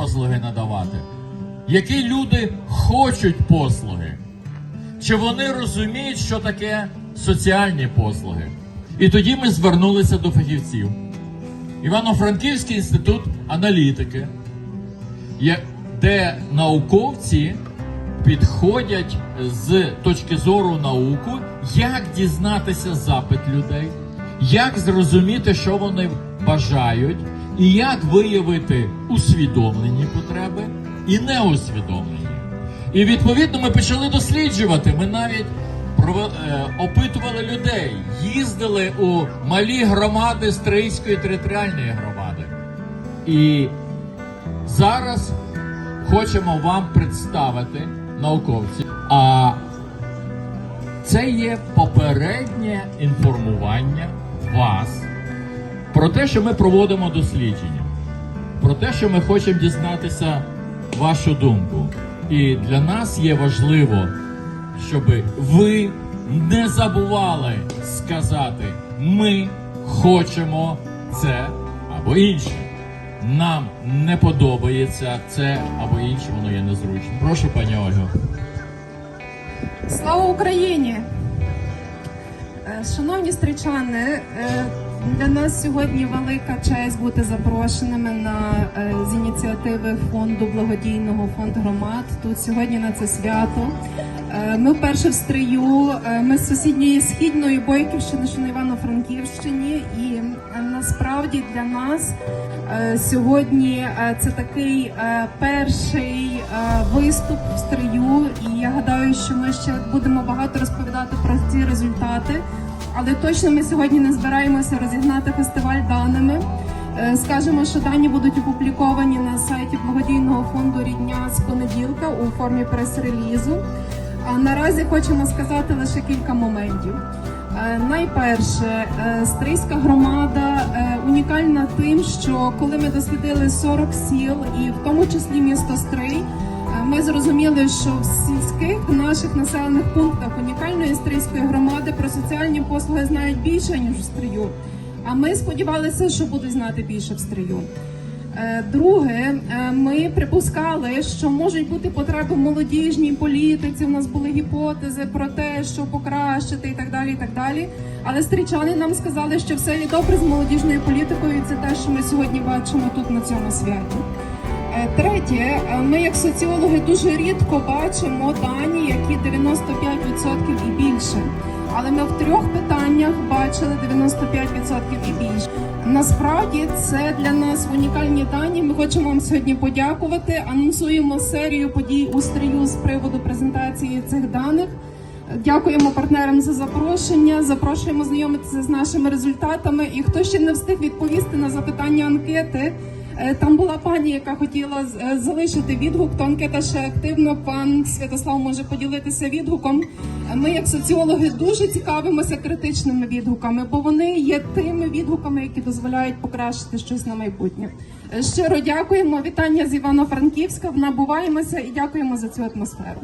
послуги надавати? Які люди хочуть послуги? Чи вони розуміють, що таке соціальні послуги? І тоді ми звернулися до фахівців. Івано-Франківський інститут аналітики, де науковці підходять з точки зору науку, як дізнатися запит людей, як зрозуміти, що вони бажають, і як виявити усвідомлені потреби і неусвідомлені. І відповідно ми почали досліджувати. Ми навіть е, опитували людей, їздили у малі громади Стрийської територіальної громади. І зараз хочемо вам представити науковців. А це є попереднє інформування вас про те, що ми проводимо дослідження, про те, що ми хочемо дізнатися вашу думку. І для нас є важливо, щоб ви не забували сказати: ми хочемо це або інше. Нам не подобається це або інше, воно є незручно. Прошу, пані Ольго. Слава Україні! Шановні стрічани, е, для нас сьогодні велика честь бути запрошеними на е, з ініціативи фонду благодійного фонд громад. Тут сьогодні на це свято. Е, Ми вперше в стрию. Ми з сусідньої східної Бойківщини, що на Івано-Франківщині, і насправді для нас сьогодні це такий перший виступ в стрию. І я гадаю, що ми ще будемо багато розповідати про ці результати. Але точно ми сьогодні не збираємося розігнати фестиваль даними. Е, Скажемо, що дані будуть опубліковані на сайті благодійного фонду Рідня з понеділка у формі прес-релізу. А наразі хочемо сказати лише кілька моментів. Е, Найперше, е, стрийська громада унікальна тим, що коли ми дослідили 40 сіл, і в тому числі місто Стрий, зрозуміли, що в сільських наших населених пунктах унікальної стрийської громади про соціальні послуги знають більше ніж в Стрию. А ми сподівалися, що будуть знати більше в Стрию. Е, Друге, е, ми припускали, що можуть бути потреби в молодіжній політиці. У нас були гіпотези про те, що покращити і так далі. і так далі. Але стрічани нам сказали, що все є добре з молодіжною політикою. і Це те, що ми сьогодні бачимо тут на цьому святі. Е, Третє, е, ми як соціологи дуже рідко бачимо дані, які 95% і більше. Але ми в трьох питаннях бачили 95% і більше. Насправді це для нас унікальні дані. Ми хочемо вам сьогодні подякувати. Анонсуємо серію подій у стрію з приводу презентації цих даних. Дякуємо партнерам за запрошення. Запрошуємо знайомитися з нашими результатами. І хто ще не встиг відповісти на запитання анкети. Е, Там була пані, яка хотіла е, залишити відгук, то анкета ще активно. Пан Святослав може поділитися відгуком. Е, Ми, як соціологи, дуже цікавимося критичними відгуками, бо вони є тими відгуками, які дозволяють покращити щось на майбутнє. Щиро дякуємо. Вітання з Івано-Франківська. Набуваємося і дякуємо за цю атмосферу.